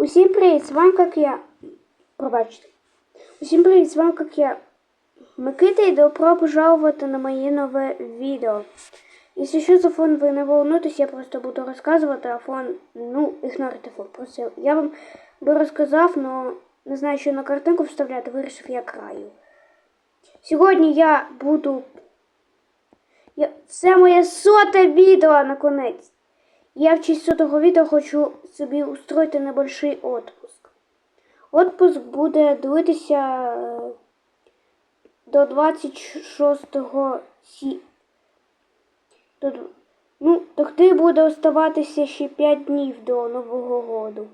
Усім привіт, з вами як я. Пробачте. Усім привіт, з вами як я. Микита і добро пожалувати на моє нове відео. Якщо що за фон ви не волнуйтесь, я просто буду розказувати, а фон, ну, ігноруйте фон. Просто я вам би розказав, але не знаю, що на картинку вставляти, вирішив я краю. Сьогодні я буду. Я... Це моє соте відео наконець. Я в честь сотого відео хочу собі устроїти небольший отпуск. Отпуск буде дивитися е, до 26 сі. До... Ну, тоді буде оставатися ще 5 днів до Нового року.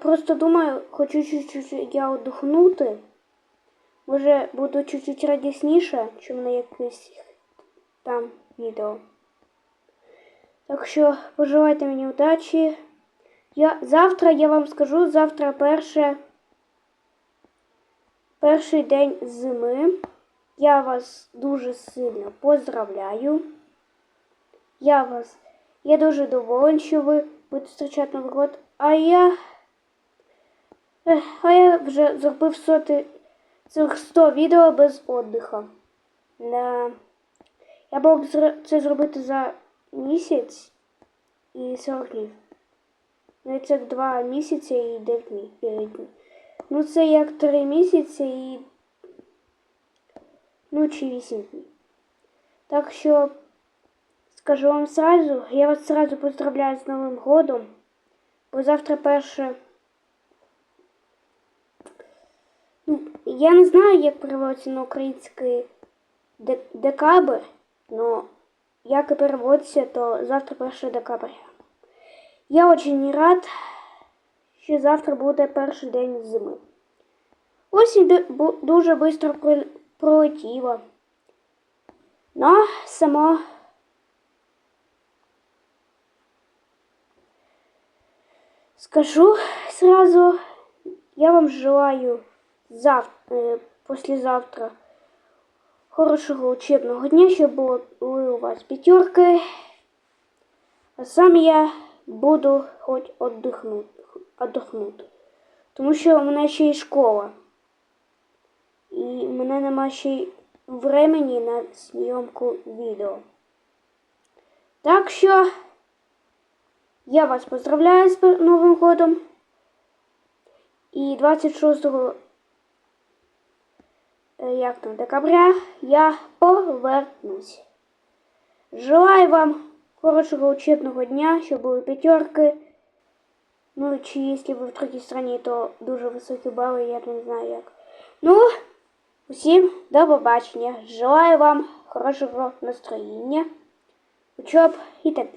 Просто думаю, хочу чуть-чуть я отдохнути. Може, буду чуть-чуть радісніше, чим на якесь там відео. Так що пожелайте мені удачі. Я, завтра я вам скажу, завтра перше, перший день зими. Я вас дуже сильно поздравляю. Я вас. Я дуже доволен, що ви будете зустрічати Новий рік. А я. А я вже зробив соти цих 100 відео без. Да. Я зр- це зробити за місяць і 40 днів. Ну, це 2 місяці і 9 днів. е, днів. Ну, це як 3 місяці і. Ну, чи 8 днів. Так що скажу вам сразу, я вас сразу поздравляю з Новим годом. Бо завтра перше. Ну, я не знаю, як переводиться на український де- декабрь, но як і переводиться, то завтра 1 декабря. Я очень рад, що завтра буде перший день зими. Осінь ду- дуже швидко про- пролетіла. Но само скажу сразу, я вам желаю завтра, послезавтра хорошого учебного дня, було, були у вас п'ятерки. А сам я буду хоч отдихнути, отдохнути. Тому що у мене ще й школа. І в мене нема ще й времени на зйомку відео. Так що я вас поздравляю з Новим годом. І 26 е, як там, декабря я повернусь. Желаю вам хорошего учебного дня, щоб були п'ятерки. Ну, чи якщо ви в третій страні, то дуже високі бали, я не знаю як. Ну, усім до побачення. Желаю вам хорошого настроєння, учеб і так далі.